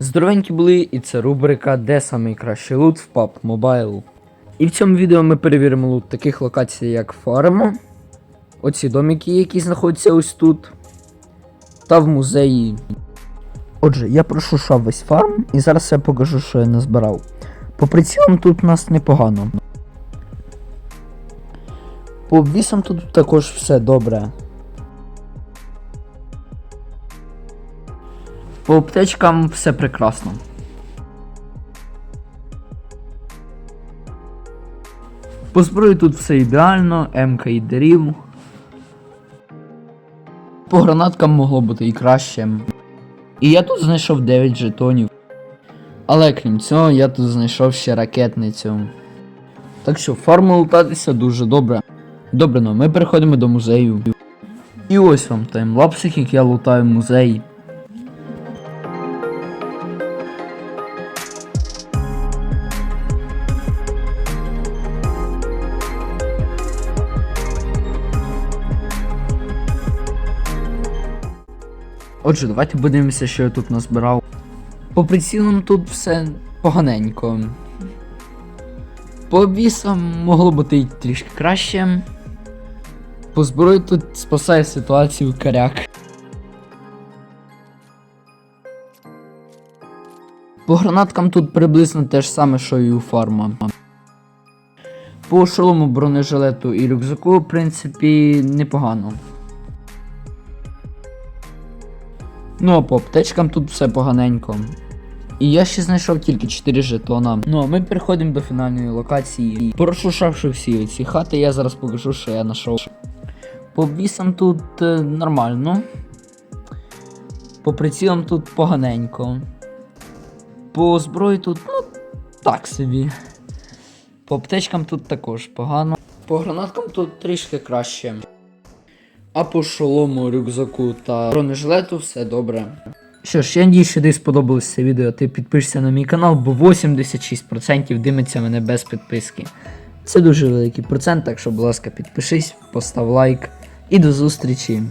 Здоровенькі були, і це рубрика Де найкращий лут в PUBG Mobile. І в цьому відео ми перевіримо лут таких локацій, як фарма, оці домики, які знаходяться ось тут, та в музеї. Отже, я пройшов весь фарм і зараз я покажу, що я назбирав. По прицілам тут у нас непогано. По обвісам тут також все добре. По аптечкам все прекрасно. По зброї тут все ідеально, МК і дерів. По гранаткам могло бути і краще. І я тут знайшов 9 жетонів. Але крім цього, я тут знайшов ще ракетницю. Так що фарму лутатися дуже добре. Добре, ну ми переходимо до музею. І ось вам таймлапсик, як я лутаю музей. Отже, давайте подивимося, що я тут назбирав. По прицілам тут все поганенько. По обвісам могло бути трішки краще. По зброї тут спасає ситуацію коряк. По гранаткам тут приблизно те ж саме, що і у фарма. По шолому бронежилету і рюкзаку, в принципі, непогано. Ну а по аптечкам тут все поганенько. І я ще знайшов тільки 4 жетона. Ну а ми переходимо до фінальної локації. Прошушавши всі ці хати, я зараз покажу, що я знайшов. По обвісам тут е, нормально. По прицілам тут поганенько. По зброї тут, ну, так собі. По аптечкам тут також погано. По гранаткам тут трішки краще. А по шолому, рюкзаку та бронежилету все добре. Що ж, я надіюсь, що тобі сподобалось це відео. Ти підпишся на мій канал, бо 86% дивиться мене без підписки. Це дуже великий процент, так що, будь ласка, підпишись, постав лайк і до зустрічі.